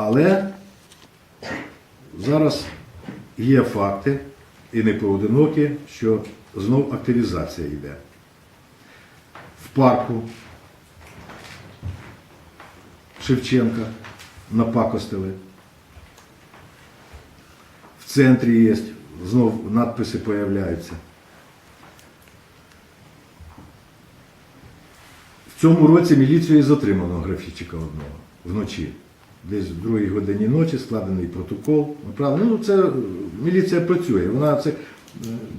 Але зараз є факти, і не поодинокі, що знов активізація йде. В парку Шевченка напакостили. В центрі є, знов надписи появляються. В цьому році міліцією затримано графічика одного вночі. Десь в другій годині ночі складений протокол. Ну, це міліція працює. Вона це,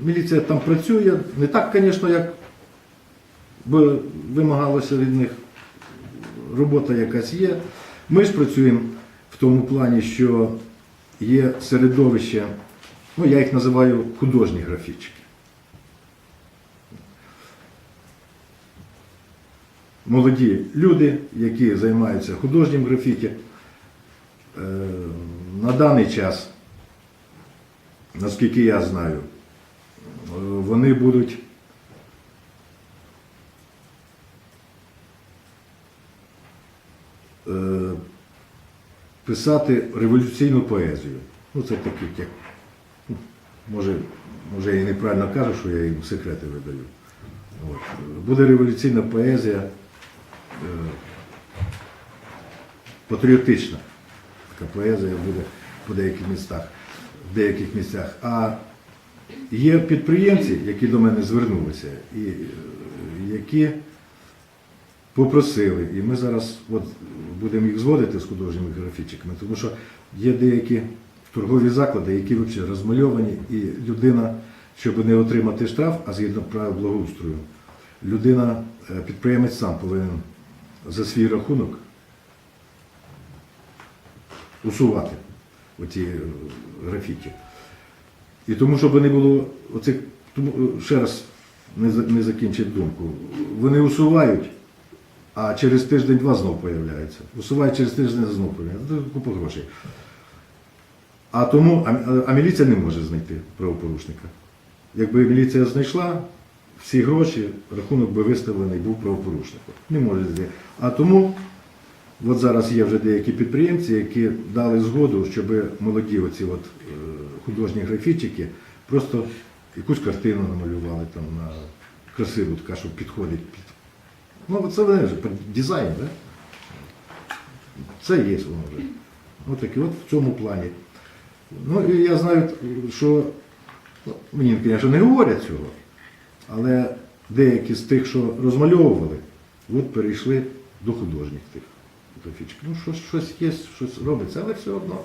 міліція там працює. Не так, звісно, як би вимагалося від них. Робота якась є. Ми ж працюємо в тому плані, що є середовище, ну я їх називаю художні графічки. молоді люди, які займаються художнім графіті. Е, На даний час, наскільки я знаю, вони будуть е, писати революційну поезію. Ну, це такі, як, може, може я неправильно кажу, що я їм секрети видаю. От. Буде революційна поезія е, патріотична. Така поезія буде по деяких містах, в деяких місцях. А є підприємці, які до мене звернулися, і е, які попросили, і ми зараз от, будемо їх зводити з художніми графічиками, тому що є деякі торгові заклади, які взагалі розмальовані, і людина, щоб не отримати штраф, а згідно правил благоустрою, людина, е, підприємець сам повинен за свій рахунок усувати оці е, графіті. І тому, щоб не було оцих, тому, е, ще раз не, не закінчить думку, вони усувають, а через тиждень-два знов появляються. Усувають через тиждень знов появляються. Це купа грошей. А тому, а, а міліція не може знайти правопорушника. Якби міліція знайшла всі гроші, рахунок би виставлений був правопорушнику. Не може знайти. А тому От зараз є вже деякі підприємці, які дали згоду, щоб молоді оці от, е, художні графічики просто якусь картину намалювали там на красиву, така, що підходить під. Ну, це вже дизайн, да? Це є воно вже. От такі, от в цьому плані. Ну, і я знаю, що ну, мені, звісно, не говорять цього, але деякі з тих, що розмальовували, от перейшли до художніх тих rzucić. No, coś, jest, coś robię całe co, no.